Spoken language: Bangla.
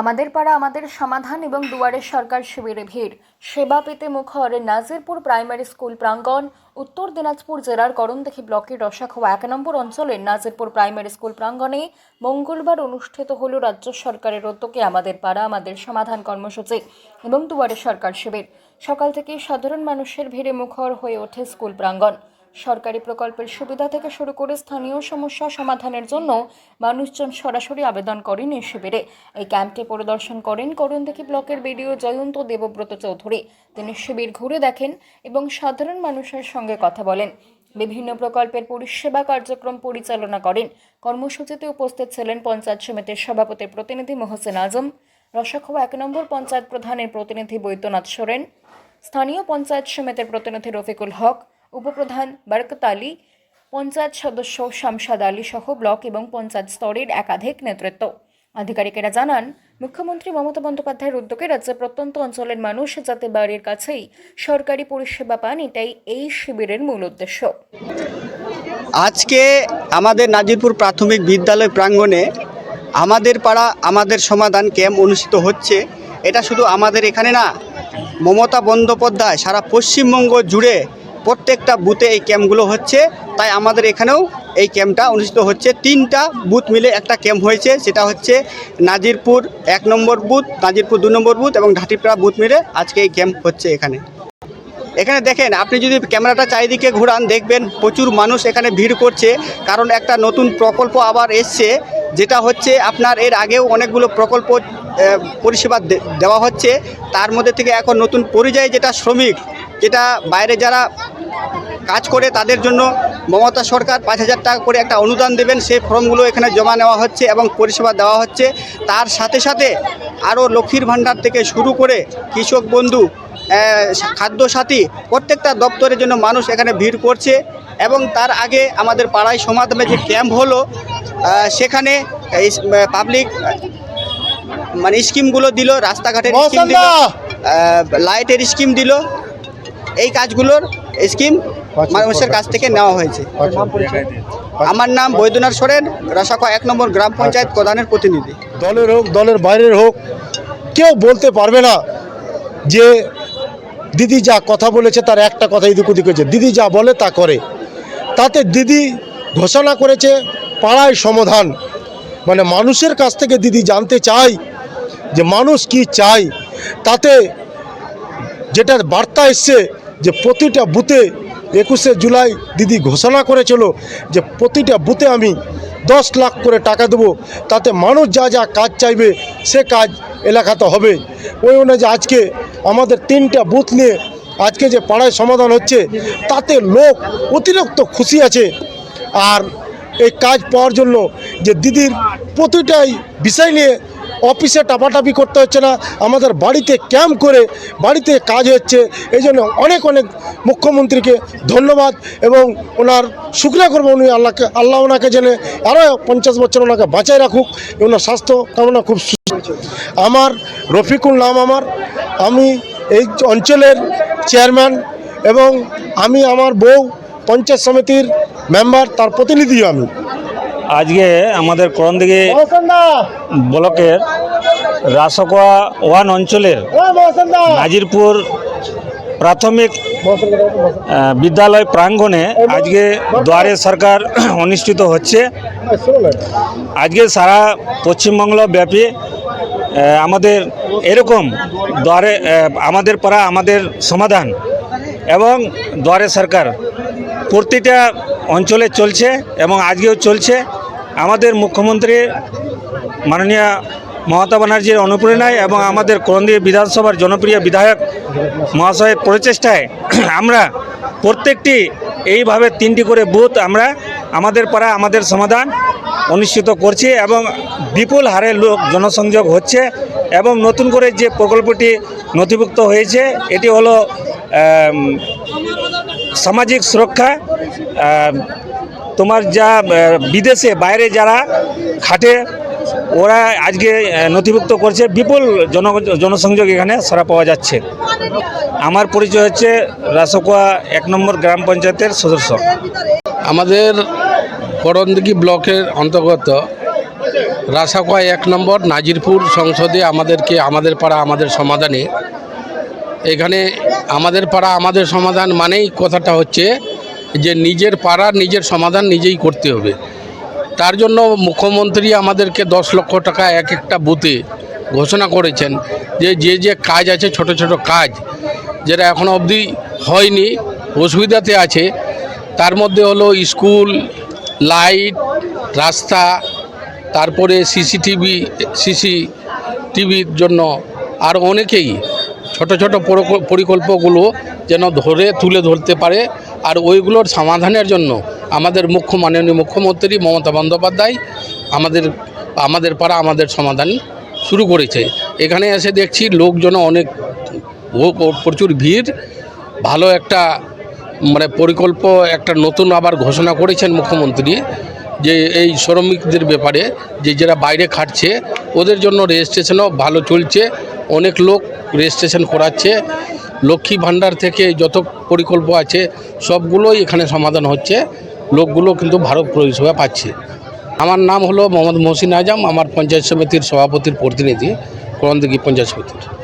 আমাদের পাড়া, আমাদের সমাধান এবং দুয়ারে সরকার শিবিরে ভিড়। সেবা পেতে মুখর নাজিরপুর প্রাইমারি স্কুল প্রাঙ্গণ, উত্তর দিনাজপুর জেলার করণদেখি ব্লকের রসাখোয়া এক নম্বর অঞ্চলের নাজিরপুর প্রাইমারি স্কুল প্রাঙ্গণে মঙ্গলবার অনুষ্ঠিত হল রাজ্য সরকারের উদ্যোগে আমাদের পাড়া, আমাদের সমাধান কর্মসূচি এবং দুয়ারে সরকার শিবির। সকাল থেকে সাধারণ মানুষের ভিড়ে মুখর হয়ে ওঠে স্কুল প্রাঙ্গণ। সরকারি প্রকল্পের সুবিধা থেকে শুরু করে স্থানীয় সমস্যা সমাধানের জন্য মানুষজন সরাসরি আবেদন করেন এই শিবিরে। এই ক্যাম্পটি পরিদর্শন করেন করণদেখি ব্লকের বিডিও জয়ন্ত দেবব্রত চৌধুরী। তিনি শিবির ঘুরে দেখেন এবং সাধারণ মানুষের সঙ্গে কথা বলেন। বিভিন্ন প্রকল্পের পরিষেবা কার্যক্রম পরিচালনা করেন। কর্মসূচিতে উপস্থিত ছিলেন পঞ্চায়েত সমিতির সভাপতির প্রতিনিধি মোহসেন আজম, রসাখোয়া এক নম্বর পঞ্চায়েত প্রধানের প্রতিনিধি বৈদ্যনাথ সোরেন, স্থানীয় পঞ্চায়েত সমিতির প্রতিনিধি রফিকুল হক উপপ্রধান বরকত আলী, পঞ্চায়েত সদস্য শামসাদ আলী সহ ব্লক এবং পঞ্চায়েত স্তরের একাধিক নেতৃত্ব। আধিকারিকেরা জানান, মুখ্যমন্ত্রী মমতা বন্দ্যোপাধ্যায়ের উদ্যোগে রাজ্যের প্রত্যন্ত অঞ্চলের মানুষ যাতে বাড়ির কাছেই সরকারি পরিষেবা পান, এটাই এই শিবিরের মূল উদ্দেশ্য। আজকে আমাদের নাজিরপুর প্রাথমিক বিদ্যালয় প্রাঙ্গণে আমাদের পাড়া, আমাদের সমাধান ক্যাম্প অনুষ্ঠিত হচ্ছে। এটা শুধু আমাদের এখানে না, মমতা বন্দ্যোপাধ্যায় সারা পশ্চিমবঙ্গ জুড়ে প্রত্যেকটা বুথে এই ক্যাম্পগুলো হচ্ছে, তাই আমাদের এখানেও এই ক্যাম্পটা অনুষ্ঠিত হচ্ছে। তিনটা বুথ মিলে একটা ক্যাম্প হয়েছে, সেটা হচ্ছে নাজিরপুর এক নম্বর বুথ, নাজিরপুর দু নম্বর বুথ এবং ঘাটিপাড়া বুথ মিলে আজকে এই ক্যাম্প হচ্ছে এখানে। এখানে দেখেন, আপনি যদি ক্যামেরাটা চারিদিকে ঘোরান, দেখবেন প্রচুর মানুষ এখানে ভিড় করছে, কারণ একটা নতুন প্রকল্প আবার এসছে, যেটা হচ্ছে আপনার এর আগেও অনেকগুলো প্রকল্প পরিষেবা দেওয়া হচ্ছে। তার মধ্যে থেকে এখন নতুন পরিযায়ী যেটা শ্রমিক, যেটা বাইরে যারা কাজ করে তাদের জন্য মমতা সরকার পাঁচ হাজার টাকা করে একটা অনুদান দেবেন। সেই ফর্মগুলো এখানে জমা নেওয়া হচ্ছে এবং পরিষেবা দেওয়া হচ্ছে। তার সাথে সাথে আরও লক্ষ্মীর ভাণ্ডার থেকে শুরু করে কৃষক বন্ধু খাদ্য সাথী প্রত্যেকটা দপ্তরের জন্য মানুষ এখানে ভিড় করছে এবং তার আগে আমাদের পাড়ায় সমাধানে যে ক্যাম্প হলো সেখানে পাবলিক মানে স্কিমগুলো দিল রাস্তাঘাটের স্কিম দিল লাইটের স্কিম দিল এই কাজগুলোর স্কিম মানুষের কাছ থেকে নেওয়া হয়েছে। আমার নাম বৈদ্যনাথ সোরেন রাসাখা এক নম্বর গ্রাম পঞ্চায়েত প্রধানের প্রতিনিধি। দলের হোক দলের বাইরের হোক কেউ বলতে পারবে না যে দিদি যা কথা বলেছে তার একটা কথা এদিক ওদিক হয়েছে। দিদি যা বলে তা করে। তাতে দিদি ঘোষণা করেছে পাড়ায় সমাধান। মানে মানুষের কাছ থেকে দিদি জানতে চাই যে মানুষ কি চায়। তাতে যেটার বার্তা এসছে যে প্রতিটা বুথে একুশে জুলাই দিদি ঘোষণা করেছিল যে প্রতিটা বুথে আমি দশ লাখ করে টাকা দেবো, তাতে মানুষ যা যা কাজ চাইবে সে কাজ এলাকাতে হবে। ওই অনুযায়ী আজকে আমাদের তিনটা বুথ নিয়ে আজকে যে পাড়ায় সমাধান হচ্ছে, তাতে লোক অতিরিক্ত খুশি আছে। আর এই কাজ পাওয়ার জন্য যে দিদির প্রতিটাই বিষয় নিয়ে অফিসে টাপাটাপি করতে হচ্ছে না। আমাদের বাড়িতে ক্যাম্প করে বাড়িতে কাজ হচ্ছে। এই জন্য অনেক অনেক মুখ্যমন্ত্রীকে ধন্যবাদ এবং ওনার শুক্রিয়া করব উনি আল্লাহকে, আল্লাহ ওনাকে জেনে আরও পঞ্চাশ বছর ওনাকে বাঁচায় রাখুক। ওনার স্বাস্থ্য কামনা খুব আমার রফিকুল নাম আমার। আমি এই অঞ্চলের চেয়ারম্যান এবং আমি আমার বউ পঞ্চায়েত সমিতির মেম্বার তার প্রতিনিধিও আমি। আজকে আমাদের করণদিঘি ব্লকের রাসকোয়া ওয়ান অঞ্চলের নাজিরপুর প্রাথমিক বিদ্যালয় প্রাঙ্গণে আজকে দুয়ারে সরকার অনুষ্ঠিত হচ্ছে। আজকে সারা পশ্চিমবঙ্গ ব্যাপী আমাদের এরকম দ্বারে আমাদের পাড়া আমাদের সমাধান এবং দুয়ারে সরকার প্রতিটা অঞ্চলে চলছে এবং আজকেও চলছে। আমাদের মুখ্যমন্ত্রী মাননীয় মমতা ব্যানার্জির অনুপ্রেরণায় এবং আমাদের করন্দিয়া বিধানসভার জনপ্রিয় বিধায়ক মহাশয়ের প্রচেষ্টায় আমরা প্রত্যেকটি এইভাবে তিনটি করে বুথ আমরা আমাদের পাড়া, আমাদের সমাধান অনুষ্ঠিত করছি এবং বিপুল হারে লোক জনসংযোগ হচ্ছে। এবং নতুন করে যে প্রকল্পটি নথিভুক্ত হয়েছে, এটি হলো সামাজিক সুরক্ষা তোমার যা বিদেশে বাইরে যারা খাটে, ওরা আজকে নথিভুক্ত করছে। বিপুল জন, জনসংযোগ এখানে সারা পাওয়া যাচ্ছে। আমার পরিচয় হচ্ছে রাসকোয়া এক নম্বর গ্রাম পঞ্চায়েতের সদস্য। আমাদের করণদিঘি ব্লকের অন্তর্গত রাসাকোয়া এক নম্বর, নাজিরপুর সংসদে আমাদেরকে, আমাদের পাড়া আমাদের সমাধানে। এখানে আমাদের পাড়া আমাদের সমাধান মানেই কথাটা হচ্ছে যে নিজের পাড়া নিজের সমাধান নিজেই করতে হবে। তার জন্য মুখ্যমন্ত্রী আমাদেরকে দশ লক্ষ টাকা এক একটা বুথে ঘোষণা করেছেন যে যে যে কাজ আছে, ছোট ছোট কাজ, যেটা এখনও অবধি হয়নি, অসুবিধাতে আছে। তার মধ্যে হলো স্কুল, লাইট, রাস্তা তারপরে সিসিটিভি সিসি টিভির জন্য আর অনেকেই ছোট ছোট পরিকল্পগুলো যেন ধরে তুলে ধরতে পারে আর ওইগুলোর সমাধানের জন্য আমাদের মুখ্য মাননীয় মুখ্যমন্ত্রী মমতা বন্দ্যোপাধ্যায় আমাদের আমাদের পাড়া আমাদের সমাধান শুরু করেছে। এখানে এসে দেখছি লোকজন অনেক প্রচুর ভিড়। ভালো একটা মানে পরিকল্প, একটা নতুন আবার ঘোষণা করেছেন মুখ্যমন্ত্রী। যে এই শ্রমিকদের ব্যাপারে, যে যারা বাইরে খাটছে, ওদের জন্য রেজিস্ট্রেশনও ভালো চলছে। অনেক লোক রেজিস্ট্রেশন করাচ্ছে। লক্ষ্মী ভাণ্ডার থেকে যত পরিকল্প আছে, সবগুলোই এখানে সমাধান হচ্ছে। লোকগুলো কিন্তু ভারত পরিষেবা পাচ্ছে। আমার নাম হলো মোহাম্মদ মহসিন আজম, আমার পঞ্চায়েত সমিতির সভাপতির প্রতিনিধি করণদিঘি পঞ্চায়েত সমিতির।